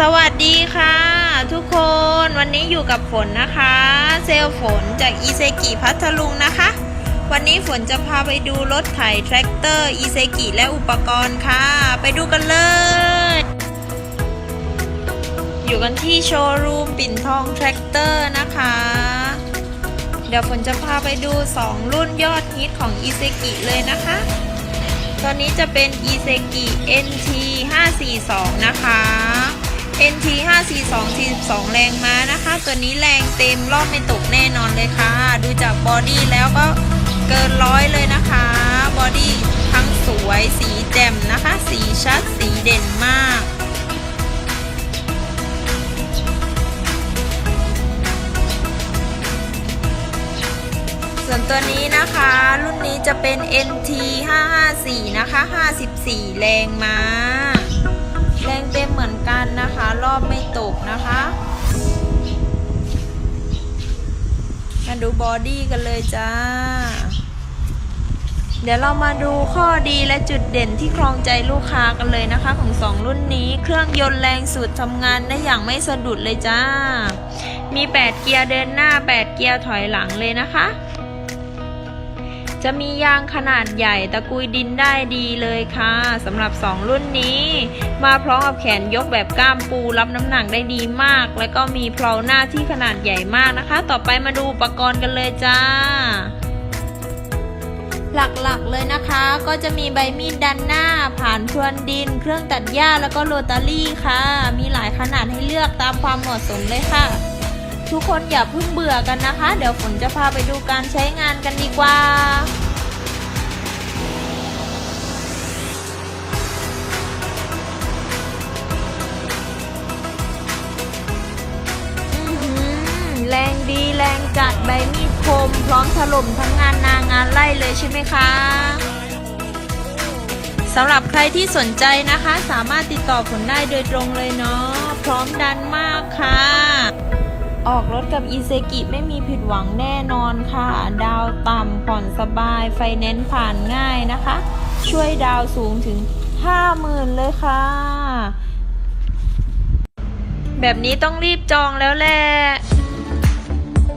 สวัสดีค่ะ ทุกคนวันนี้อยู่กับฝนนะคะ เซลลฝนจากอีเซกิพัทลุงนะคะ วันนี้ฝนจะพาไปดูรถไถแทรกเตอร์อีเซกิและอุปกรณ์ค่ะ ไปดูกันเลย อยู่กันที่โชว์รูมปิ่นทองแทรกเตอร์นะคะ เดี๋ยวฝนจะพาไปดู 2 รุ่นยอดฮิตของอีเซกิเลยนะคะตัวนี้จะเป็น i s e k i NT 542นะคะ NT 542 42 แรงม้านะคะ ตัวนี้แรงเต็มรอบไม่ตกแน่นอนเลยค่ะ ดูจากบอดี้แล้วก็เกินร้อยเลยนะคะ บอดี้ทั้งสวยสีแจ่มนะคะ สีชัดสีเด่นมาก ส่วนตัวนี้นะคะ รุ่นนี้จะเป็น NT 554 นะคะ 54 แรงม้า นกันนะคะ รอบไม่ตกนะคะมาดูบอดี้กันเลยจ้า เดี๋ยวเรามาดูข้อดีและจุดเด่นที่ครองใจลูกค้ากันเลยนะคะ ของสองรุ่นนี้ เครื่องยนต์แรงสุดทำงานได้อย่างไม่สะดุดเลยจ้า มี 8 เกียร์เดินหน้า 8 เกียร์ถอยหลังเลยนะคะ จะมียางขนาดใหญ่ตะกุยดินได้ดีเลยค่ะสำหรับ 2 รุ่นนี้ มาพร้อมกับแขนยกแบบก้ามปูรับน้ำหนักได้ดีมาก และก็มีเพลาหน้าที่ขนาดใหญ่มากนะคะ ต่อไปมาดูอุปกรณ์กันเลยจ้าหลักๆเลยนะคะ ก็จะมีใบมีดด้านหน้า ผ่านพรวนดิน เครื่องตัดหญ้าแล้วก็โรตารี่ค่ะ มีหลายขนาดให้เลือกตามความเหมาะสมเลยค่ะ ทุกคนอย่าเพิ่งเบื่อกันนะคะ เดี๋ยวฝนจะพาไปดูการใช้งานกันดีกว่าอื้อหือแรงดีแรงจัดใบมีดคม พร้อมถล่มทั้งงานนางานไล่เลยใช่ไหมคะสำหรับใครที่สนใจนะคะ สามารถติดต่อผลได้โดยตรงเลยเนาะพร้อมดันมากค่ะ ออกรถกับอีเซกิไม่มีผิดหวังแน่นอนค่ะ ดาวต่ำผ่อนสบาย ไฟแนนซ์ผ่านง่ายนะคะ ช่วยดาวสูงถึง 50,000 เลยค่ะ แบบนี้ต้องรีบจองแล้วแหละ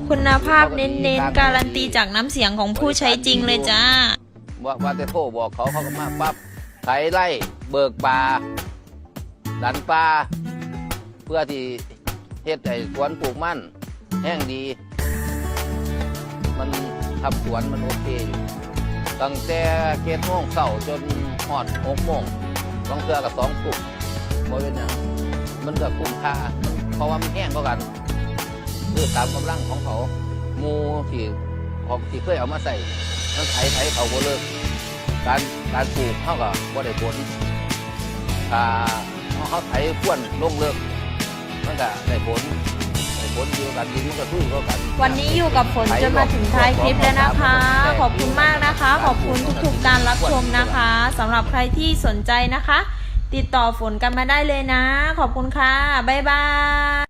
คุณภาพเน้นๆ การันตีจากน้ำเสียงของผู้ใช้จริงเลยจ้า ว่าว่าจะโทรบอกเขาเขาก็มาปั๊บไถไล่เบิกปลาดันปลาเพื่อที่ เฮ็ดไอ้สวนปลูกมั่นแห้งดี มันทำสวนมันโอเคอยู่ตั้งแต่เกตโมงเสาจนหอดหกโมงบางเทือกับสองกลุ่มบ่เป็นหยังมันก็คุ้มค่าเพราะว่ามันแห้งกว่ากันคือตามกำลังของเขามูที่ของที่เคยเอามาใส่มันไถไถเขาโบเลิกการการปลูกเท่ากับบ่ได้ผลถ้าเขาเขาไถพ่วนลงเลิก มันก็ได้ผลได้ผลเดียวกันดินมันก็ทุ่ยก็กัน วันนี้อยู่กับฝนจนมาถึงท้ายคลิปแล้วนะคะ ขอบคุณมากนะคะ ขอบคุณทุกๆการรับชมนะคะสำหรับใครที่สนใจนะคะ ติดต่อฝนกันมาได้เลยนะ ขอบคุณค่ะ บ๊ายบาย